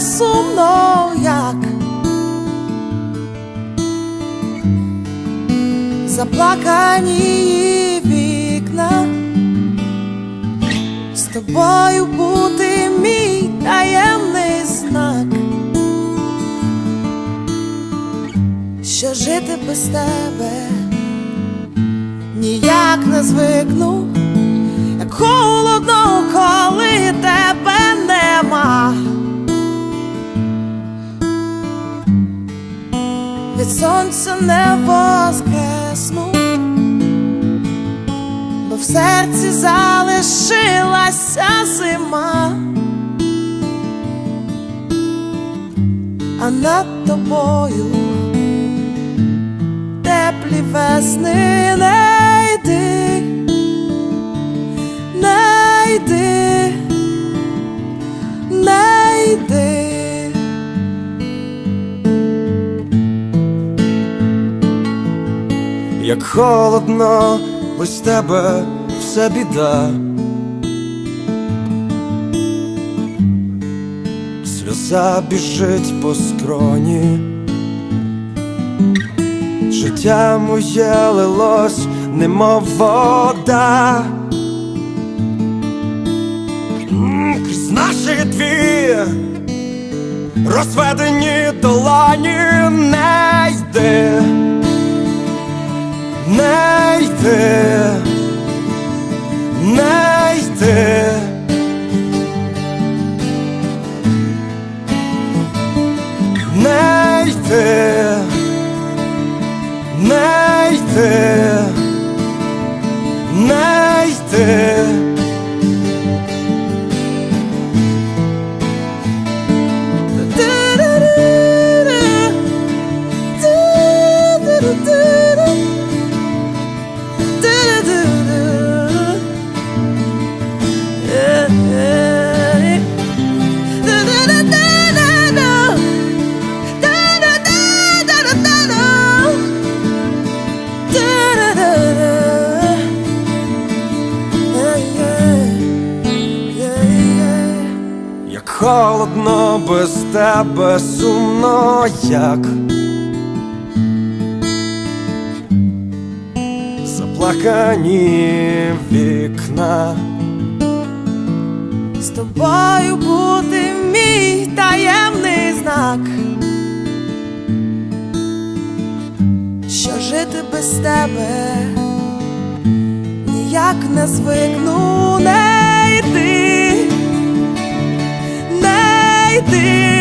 сумно, як заплакані вікна, з тобою бути мій таємний знак, що жити без тебе? Ніяк не звикну, Сонця не воскресну, бо в серці залишилася зима, а над тобою теплі весни Як холодно, без тебе все біда. Сльоза біжить по скроні, життя моє лилось, немов вода. Крізь наші дві розведені долоні не 泣いて泣いて。泣いて泣いて。泣いて「ドゥドゥドゥドゥドゥドゥ」холодно без тебе сумно, як заплакані вікна. З тобою бути мій таємний знак, що жити без тебе ніяк не звикну, не не